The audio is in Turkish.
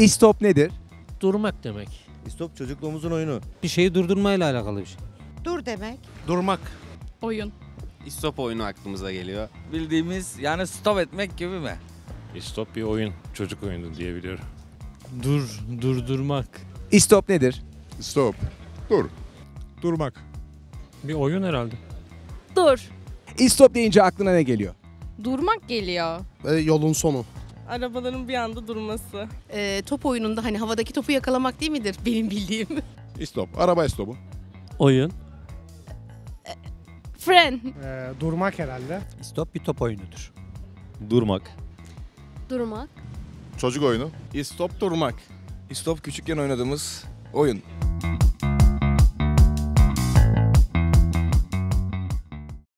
İstop nedir? Durmak demek. Stop çocukluğumuzun oyunu. Bir şeyi durdurmayla alakalı bir şey. Dur demek. Durmak. Oyun. İstop oyunu aklımıza geliyor. Bildiğimiz yani stop etmek gibi mi? Stop bir oyun. Çocuk oyunu diyebiliyorum. Dur, durdurmak. İstop nedir? Stop. Dur. Durmak. Bir oyun herhalde. Dur. İstop deyince aklına ne geliyor? Durmak geliyor. yolun sonu. Arabaların bir anda durması. Ee, top oyununda hani havadaki topu yakalamak değil midir benim bildiğim? Stop. Araba stopu. Oyun. Fren. durmak herhalde. Stop bir top oyunudur. Durmak. Durmak. Çocuk oyunu. Stop durmak. Stop küçükken oynadığımız oyun.